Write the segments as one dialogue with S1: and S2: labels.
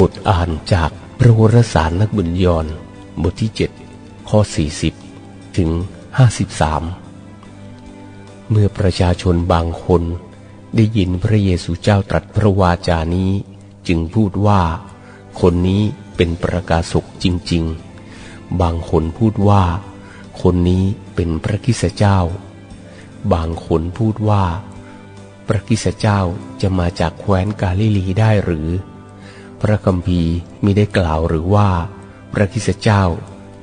S1: บทอ่านจากพระวรสารนักบุญยอนบทที่ 7 ข้อ 40 ถึง 53 เมื่อประชาชนบางคนได้ยินพระเยซูเจ้าตรัสพระวาจานี้จึงพูดว่า คนนี้เป็นประกาศกจริง ๆ บางคนพูดว่า คนนี้เป็นพระกิสเจ้า บางคนพูดว่า พระกิสเจ้าจะมาจากแคว้นกาลิลีได้หรือ พระคัมภีร์มิได้กล่าวหรือว่า พระคิสเจ้า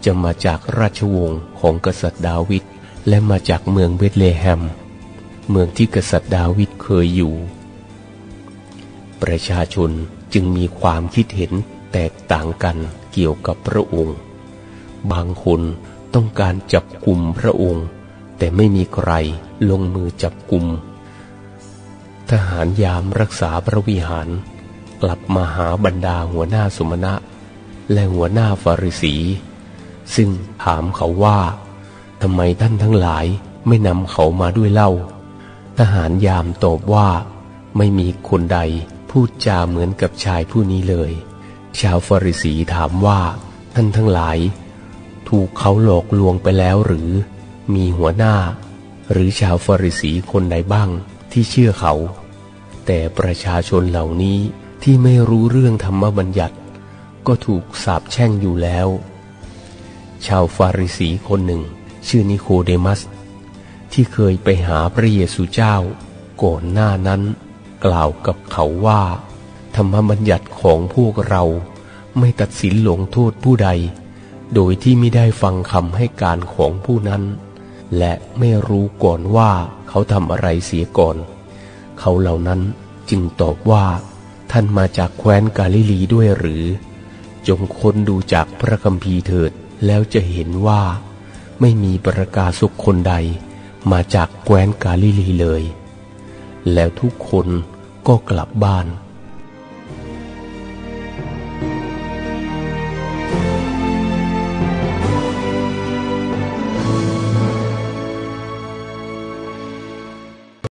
S1: จะมาจากราชวงศ์ของกษัตริย์ดาวิดและมาจากเมืองเบธเลแฮม เมืองที่กษัตริย์ดาวิดเคยอยู่ ประชาชนจึงมีความคิดเห็นแตกต่างกันเกี่ยวกับพระองค์ บางคนต้องการจับกลุ่มพระองค์ แต่ไม่มีใครลงมือจับกลุ่มทหารยามรักษาพระวิหาร กลับมาหาบรรดาหัวหน้าสมณะ และหัวหน้าฟาริสี ซึ่งถามเขาว่าทำไมท่านทั้งหลายไม่นำเขามาด้วยเล่า ทหารยามตอบว่า ไม่มีคนใดพูดจาเหมือนกับชายผู้นี้เลย ชาวฟาริสีถามว่า ท่านทั้งหลาย ถูกเขาหลอกลวงไปแล้วหรือ มีหัวหน้า หรือชาวฟาริสีคนใดบ้างที่เชื่อเขา แต่ประชาชนเหล่านี้ ที่ไม่รู้เรื่องธรรมบัญญัติ ก็ถูกสาปแช่งอยู่แล้ว ชาวฟาริสีคนหนึ่ง ชื่อนิโคเดมัส ที่เคยไปหาพระเยซูเจ้า ก่อนหน้านั้น กล่าวกับเขาว่า ธรรมบัญญัติของพวกเราไม่ตัดสินลงโทษผู้ใด โดยที่ไม่ได้ฟังคำให้การของผู้นั้น และไม่รู้ก่อนว่าเขาทำอะไรเสียก่อน เขาเหล่านั้นจึงตอบว่า ท่านมาจากแคว้นกาลิลีด้วยหรือ จงค้นดูจากพระคัมภีร์เถิดแล้วจะเห็นว่า ไม่มีประกาศกคนใด มาจากแคว้นกาลิลีเลย แล้วทุกคนก็กลับบ้าน